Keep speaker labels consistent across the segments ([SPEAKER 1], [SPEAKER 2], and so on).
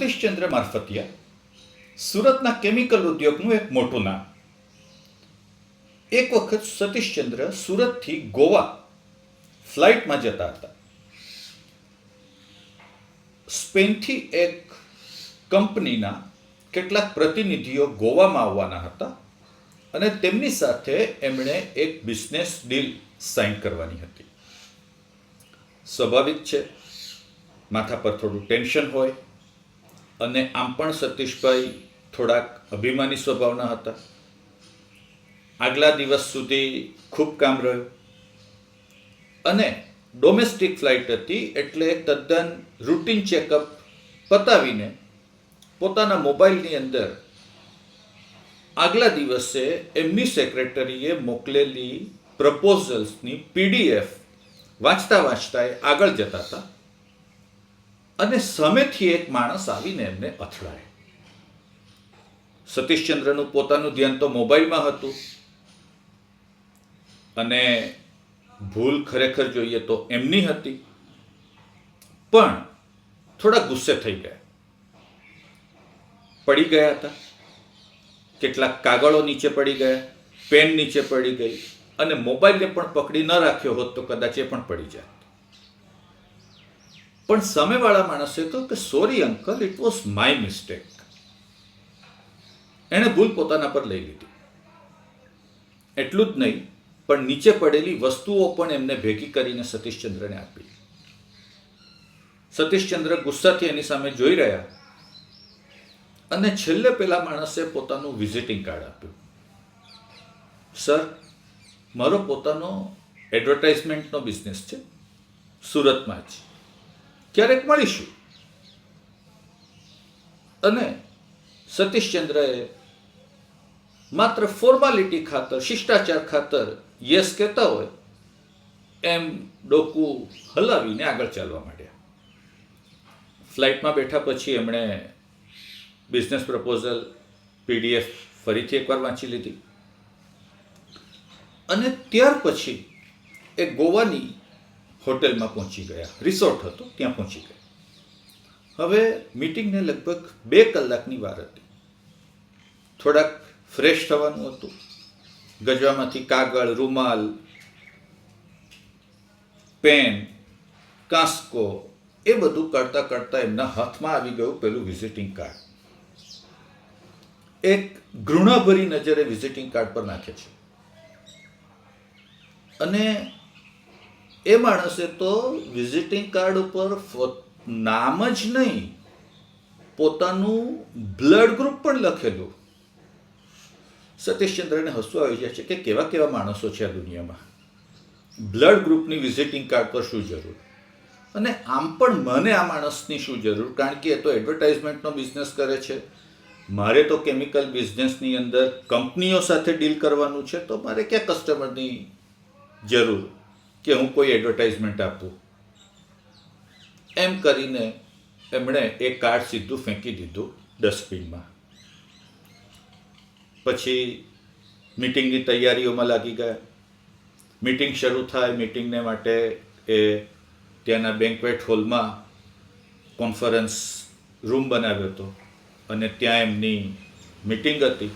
[SPEAKER 1] સતીશચંદ્ર મારફતિયા સુરતના કેમિકલ ઉદ્યોગનું એક મોટું નામ. એક વખત સતીશચંદ્ર સુરતથી ગોવા ફ્લાઇટમાં જતા હતા. સ્પેનથી એક કંપનીના કેટલાક પ્રતિનિધિઓ ગોવામાં આવવાના હતા અને તેમની સાથે એમણે એક બિઝનેસ ડીલ સાઇન કરવાની હતી. સ્વાભાવિક છે, માથા પર થોડું ટેન્શન હોય અને આમ પણ સતીશભાઈ થોડાક અભિમાની સ્વભાવના હતા. આગલા દિવસ સુધી ખૂબ કામ રહ્યું. અને ડોમેસ્ટિક ફ્લાઇટ હતી એટલે તદ્દન રૂટીન ચેકઅપ પતાવીને પોતાના મોબાઈલની અંદર આગલા દિવસે એમની સેક્રેટરીએ મોકલેલી પ્રપોઝલ્સની પીડીએફ વાંચતા વાંચતા એ આગળ જતા હતા. અને સામેથી એક માણસ આવીને એમને અથડાય. સતીશચંદ્રનું પોતાનું ધ્યાન તો મોબાઈલમાં હતું. અને ભૂલ ખરેખર જોઈએ તો એમની હતી. પણ થોડા ગુસ્સે થઈ ગયા. પડી ગયા હતા. કેટલાક કાગળો નીચે પડી ગયા, પેન નીચે પડી ગઈ અને મોબાઈલને પણ પકડી ન રાખ્યો હોત તો કદાચ એ પણ પડી જાય. પણ સામેવાળા માણસે કહ્યું કે sorry uncle it was my mistake એણે ભૂલ પોતાના પર લઈ લીધી. એટલું જ નહીં, પણ નીચે પડેલી વસ્તુઓ પણ એમને ભેગી કરીને સતીશચંદ્રને આપી. સતીશચંદ્ર ગુસ્સાથી એની સામે જોઈ રહ્યા અને છેલ્લે પેલા માણસે પોતાનું વિઝિટિંગ કાર્ડ આપ્યું. સર મારો પોતાનો એડવર્ટાઇઝમેન્ટનો બિઝનેસ છે. સુરતમાં જ. ક્યારેક મળીશું. અને સતીશચંદ્રએ માત્ર ફોર્માલિટી ખાતર, શિષ્ટાચાર ખાતર યસ કહેતા હોય એમ ડોકું હલાવીને આગળ ચાલવા માંડ્યા. ફ્લાઇટમાં બેઠા પછી એમણે બિઝનેસ પ્રપોઝલ પીડીએફ ફરીથી એકવાર વાંચી લીધી. અને ત્યાર પછી એ ગોવાની હોટેલમાં પહોંચી ગયા. રિસોર્ટ હતો, ત્યાં પહોંચી ગયા. હવે મિટિંગને લગભગ બે કલાકની વાર હતી. થોડાક ફ્રેશ થવાનું હતું. ગજવામાંથી કાગળ, રૂમાલ, પેન, કાંસકો, એ બધું કરતા કરતાં એમના હાથમાં આવી ગયું પેલું વિઝિટિંગ કાર્ડ એક ઘૃણાભરી નજરે વિઝિટિંગ કાર્ડ પર નાખે છે. અને એ માણસે તો વિઝિટિંગ કાર્ડ ઉપર નામ જ નહીં, પોતાનું બ્લડ ગ્રુપ પણ લખેલું. સતીશચંદ્રને હસવું આવી જાય છે કે કેવા કેવા માણસો છે આ દુનિયામાં. બ્લડ ગ્રુપની વિઝિટિંગ કાર્ડ પર શું જરૂર? અને આમ પણ મને આ માણસની શું જરૂર? કારણ કે એ તો એડવર્ટાઇઝમેન્ટનો બિઝનેસ કરે છે. મારે તો કેમિકલ બિઝનેસની અંદર કંપનીઓ સાથે ડીલ કરવાનું છે, તો મારે ક્યાં કસ્ટમરની જરૂર? કે હું કોઈ એડવર્ટાઇઝમેન્ટ આપું. એમ કરીને એમણે એ કાર્ડ સીધું ફેંકી દીધું ડસ્ટબિનમાં પછી મિટિંગની તૈયારીઓમાં લાગી ગયા. મિટિંગ શરૂ થાય મિટિંગને માટે એ ત્યાંના બેન્કવેટ હોલમાં કોન્ફરન્સ રૂમ બનાવ્યો હતો અને ત્યાં એમની મિટિંગ હતી.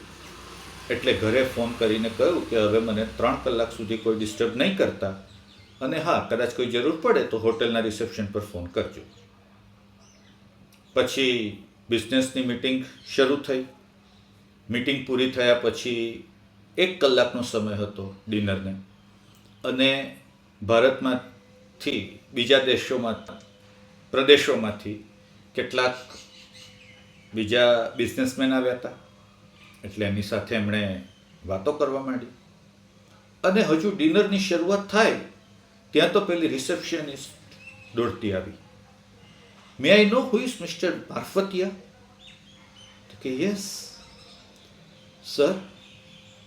[SPEAKER 1] એટલે ઘરે ફોન કરીને કહ્યું કે હવે મને ત્રણ કલાક સુધી કોઈ ડિસ્ટર્બ નહીં કરતા. અને હા, કદાચ કોઈ જરૂર પડે તો હોટલના રિસેપ્શન પર ફોન કરજો. પછી બિઝનેસની મિટિંગ શરૂ થઈ. મિટિંગ પૂરી થયા પછી એક કલાકનો સમય હતો ડિનરને. અને ભારતમાંથી બીજા દેશોમાં, પ્રદેશોમાંથી કેટલાક બીજા બિઝનેસમેન આવ્યા હતા. એટલે એની સાથે એમણે વાતો કરવા માંડી. અને હજુ ડિનરની શરૂઆત થાય ત્યાં તો પેલી રિસેપ્શનિસ્ટ દોડતી આવી. મે આઈ નો હુ મિસ્ટર ભારફતિયા કે yes sir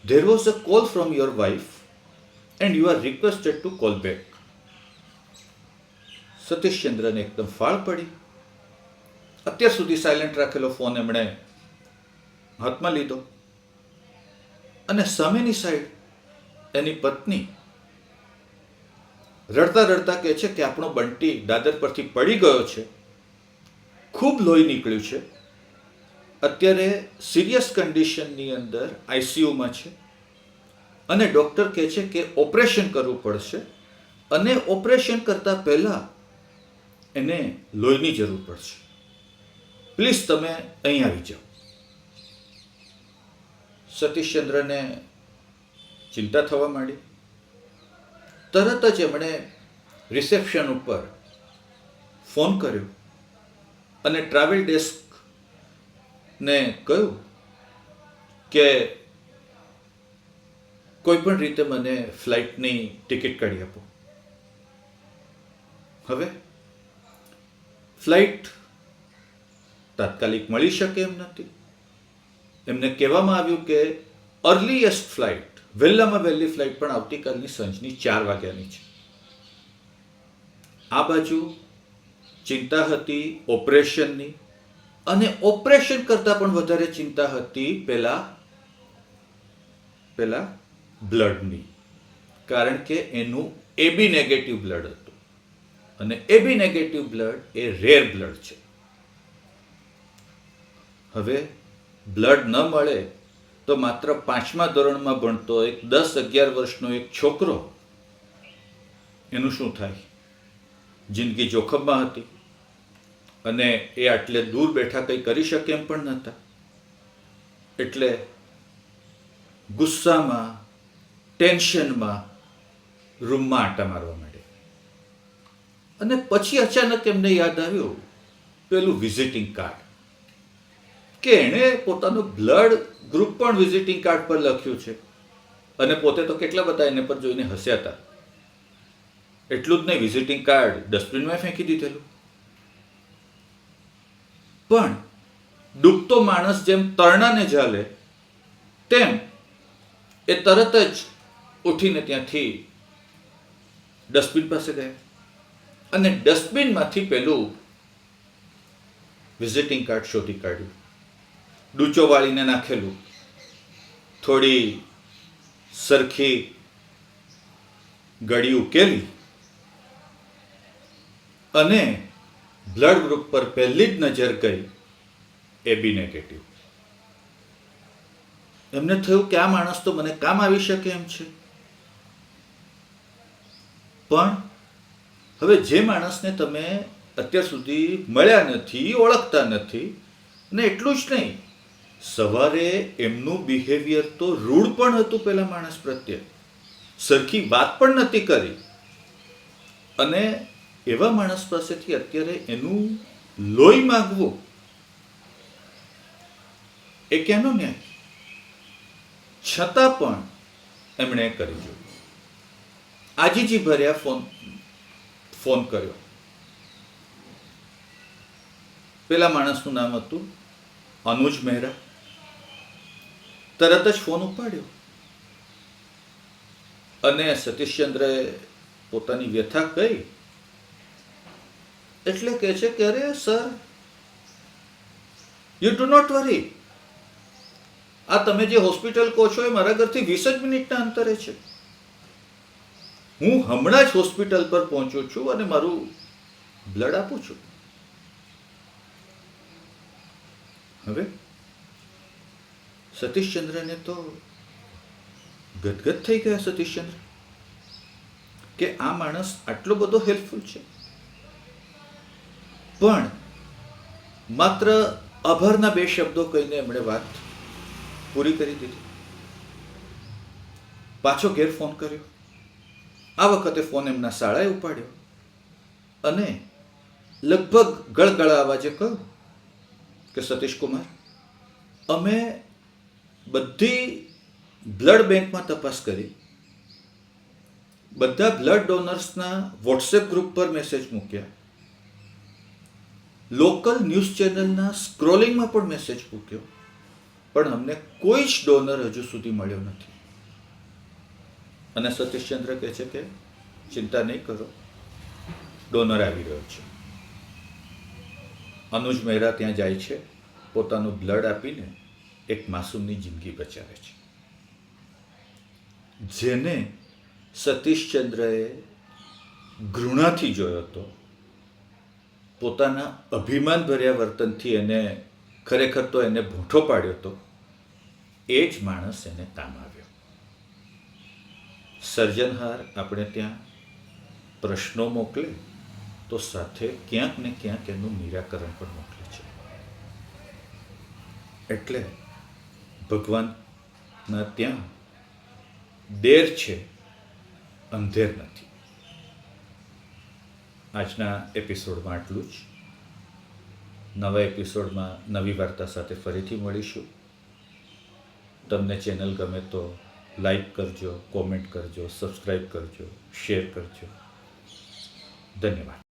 [SPEAKER 1] there was a call from your wife and you are requested to call back સતીશચંદ્રને એકદમ ફાળ પડી. અત્યાર સુધી સાયલેન્ટ રાખેલો ફોન એમણે હાથમાં લીધો. અને સામેની સાઈડ એની પત્ની રડતા રડતા કહે છે કે આપણો બંટી દાદર પરથી પડી ગયો છે. ખૂબ લોહી નીકળ્યું છે. અત્યારે સિરિયસ કન્ડિશનની અંદર આઈસીયુમાં છે. અને ડૉક્ટર કહે છે કે ઓપરેશન કરવું પડશે. અને ઓપરેશન કરતાં પહેલાં એને લોહીની જરૂર પડશે. પ્લીઝ તમે અહીં આવી જાઓ. સતીશચંદ્રને ચિંતા થવા માંડી. તરત જ એમણે રિસેપ્શન ઉપર ફોન કર્યો અને ટ્રાવેલ ડેસ્કને કહ્યું કે કોઈ પણ રીતે મને ફ્લાઇટની ટિકિટ કાઢી આપો. હવે ફ્લાઇટ તાત્કાલિક મળી શકે એમ નથી. એમને કહેવામાં આવ્યું કે અર્લીએસ્ટ ફ્લાઇટ વહેલામાં વહેલી ફ્લાઇટ પણ આવતીકાલની સાંજની ચાર વાગ્યાની છે. આ બાજુ ચિંતા હતી ઓપરેશનની અને ઓપરેશન કરતાં પણ વધારે ચિંતા હતી પેલા પેલા બ્લડની. કારણ કે એનું એબી નેગેટિવ બ્લડ હતું. અને એબી નેગેટિવ બ્લડ એ રેર બ્લડ છે. હવે બ્લડ ન મળે તો માત્ર પાંચમા ધોરણમાં ભણતો એક દસ અગિયાર વર્ષનો એક છોકરો, એનું શું થાય? જિંદગી જોખમમાં હતી. અને એ આટલે દૂર બેઠા કંઈ કરી શકે એમ પણ નહોતા. એટલે ગુસ્સામાં, ટેન્શનમાં રૂમમાં આંટા મારવા માંડ્યા. અને પછી અચાનક એમને યાદ આવ્યું, પેલું વિઝિટિંગ કાર્ડ, કે એણે પોતાનું બ્લડ ગ્રુપ પણ વિઝિટિંગ કાર્ડ પર લખ્યું છે. અને પોતે તો કેટલા બધા એને પર જોઈને હસ્યા હતા એટલું જ નહીં, વિઝિટિંગ કાર્ડ ડસ્ટબિનમાં ફેંકી દીધેલું. પણ ડૂબતો માણસ જેમ તરણાને ઝાલે, તેમ એ તરત જ ઉઠીને ત્યાંથી ડસ્ટબિન પાસે ગયા. અને ડસ્ટબિનમાંથી પેલું વિઝિટિંગ કાર્ડ શોધી કાઢ્યું. ડૂચો વાળીને નાખેલું. થોડી સરખી ગળી ઉકેલી અને બ્લડ ગ્રુપ પર પહેલી જ નજર ગઈ એબી નેગેટિવ. એમને થયું કે આ માણસ તો મને કામ આવી શકે એમ છે. પણ હવે જે માણસને તમે અત્યાર સુધી મળ્યા નથી, ઓળખતા નથી ને એટલું જ નહીં સવારે એમનું બિહેવિયર તો રૂઢ પણ હતું પેલા માણસ પ્રત્યે. સરખી વાત પણ નથી કરી. અને એવા માણસ પાસેથી અત્યારે એનું લોહી માગવું એ ક્યાંનો ન્યાય? છતાં પણ એમણે કરી જોયું. આજીજી ભર્યા ફોન ફોન કર્યો. પેલા માણસનું નામ હતું અનુજ મહેરા. તરત જ ફોન ઉપાડ્યો. અને સતીશચંદ્રએ પોતાની વ્યથા કહી. એટલે કહે છે કે, અરે, sir you do not worry આ તમે જે હોસ્પિટલ કહો છો એ મારા ઘરથી વીસ જ મિનિટના અંતરે છે. હું હમણાં જ હોસ્પિટલ પર પહોંચ્યો છું અને મારું બ્લડ આપું છું. હવે સતીશચંદ્રને તો ગદગદ થઈ ગયા સતીશચંદ્ર કે આ માણસ આટલો બધો હેલ્પફુલ છે. પણ માત્ર આભારના બે શબ્દો કહીને એમણે વાત પૂરી કરી દીધી. પાછો ઘેર ફોન કર્યો. આ વખતે ફોન એમના શાળાએ ઉપાડ્યો. અને લગભગ ગળગળા અવાજે કહ્યું કે, સતીશ કુમાર, અમે બધી બ્લડ બેંકમાં તપાસ કરી. બધા બ્લડ ડોનર્સના વોટ્સએપ ગ્રુપ પર મેસેજ મૂક્યા. લોકલ ન્યૂઝ ચેનલના સ્ક્રોલિંગમાં પણ મેસેજ મૂક્યો. પણ અમને કોઈ જ ડોનર હજુ સુધી મળ્યો નથી. અને સતીશચંદ્ર કહે છે કે, ચિંતા નહીં કરો. ડોનર આવી રહ્યો છે. અનુજ મહેરા ત્યાં જાય છે, પોતાનું બ્લડ આપીને એક માસૂમની જિંદગી બચાવે છે. જેને સતીશચંદ્રએ ઘૃણાથી જોયો હતો, પોતાના અભિમાનભર્યા વર્તનથી એને ખરેખર તો એને ભૂંઠો પાડ્યો હતો, એ જ માણસ એને કામ આવ્યો. સર્જનહાર આપણે ત્યાં પ્રશ્નો મોકલે, તો સાથે ક્યાંક ને ક્યાંક એનું નિરાકરણ પણ મોકલે છે. એટલે ભગવાનના ત્યાં દેર છે, અંધેર નથી. આજના એપિસોડમાં આટલું જ. નવા એપિસોડમાં નવી વાર્તા સાથે ફરીથી મળીશું. તમને ચેનલ ગમે તો લાઈક કરજો, કોમેન્ટ કરજો, સબસ્ક્રાઈબ કરજો, શેર કરજો. ધન્યવાદ.